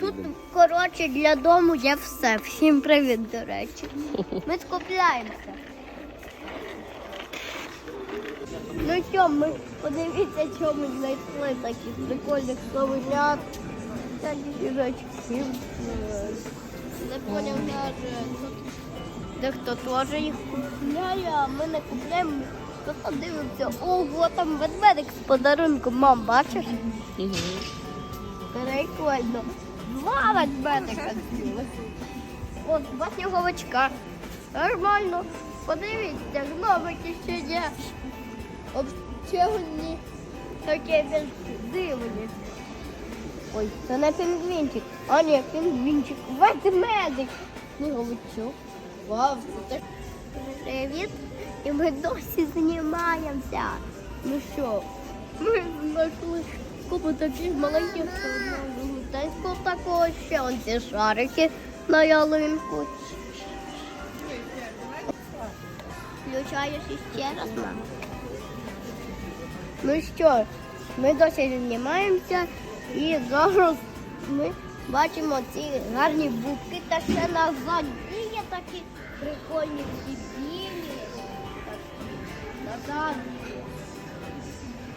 Тут, коротше, для дому є все. Всім привіт, до речі. Ми скупляємося. Ну що, ми подивіться, що ми знайшли таких прикольних словенят. Такі жіночки. Не поняв. Дехто теж їх купляє, а ми не купляємо. Хто подивився, ого, там ведмедик з подарунком, мам, бачиш? Прикольно. Два ведмедика з'їли. От, два сніговичка. Нормально. Подивіться, гномики ще є. Обчегні. Таке він дивні. Ой, це не пінгвінчик. А ні, пінгвінчик. Ведмедик. Сніговичок. Вау, це так. Привіт. І ми досі знімаємося. Ну що, ми знайшли купу таких маленьких велетенського такого ще он ці шарики на ялинку. Включаєш іще раз нам. Ну що, ми досі знімаємося і зараз ми бачимо ці гарні бубки та ще назад є такі прикольні білі. Назад.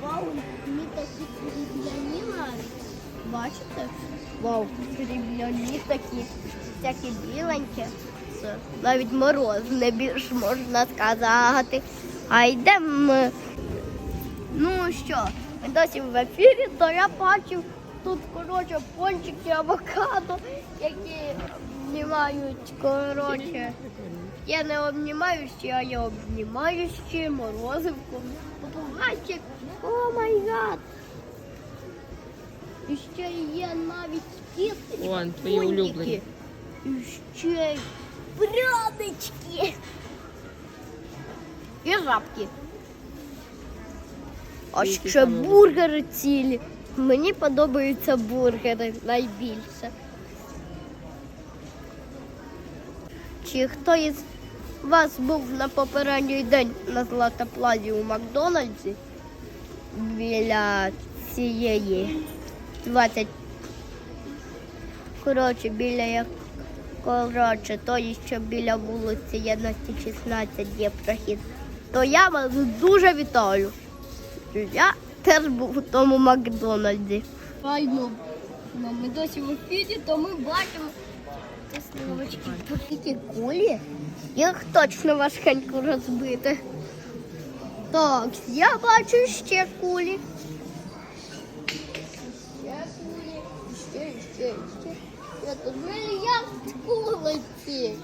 Вау, ми такі срібляні навіть. Бачите? Вау, срібляні такі, всякі біленькі. Навіть морозне більш можна сказати. А йдемо. Ну що, ми досі в ефірі, то я бачив тут, коротше, пончики, авокадо, які обнімають, коротше. Я не обнімаючи, а я обнімаючи морозивку. Попугайчик. О май гад. І ще є навіть кісточки. Вон, твої фунтики. улюблені. І ще прянички. І жабки. А Які ще саме бургери цілі. Мені подобаються бургери найбільше. Чи хто із вас був на попередній день на Златоплазі у Макдональдсі біля цієї 20. Коротше, біля як коротше, то що біля вулиці Єдності 16 є прохід. То я вас дуже вітаю. Я теж був у тому Макдональдсі. Файно. Ми досі в ефірі, то ми бачимо ці словочки такі кулі. Їх точно важкенько розбити. Так, я бачу ще кулі. Ще кулі, ще, ще, ще. Я тут мільярд кулиці.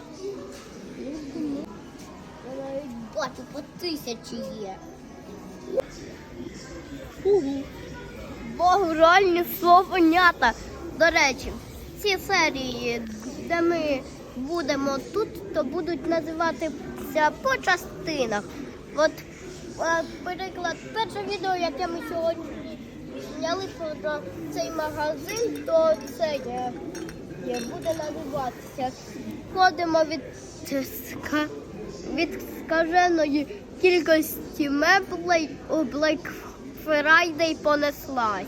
Я навіть бачу по тисячі є. Угу. Богу, реальні словенята. До речі, ці серії, де ми будемо тут, то будуть називатися по частинах. От, е, наприклад, перше відео, яке ми сьогодні зняли про цей магазин, то це є, буде називатися. Ходимо від, від скаженої кількості меблей у Black Friday понеслась.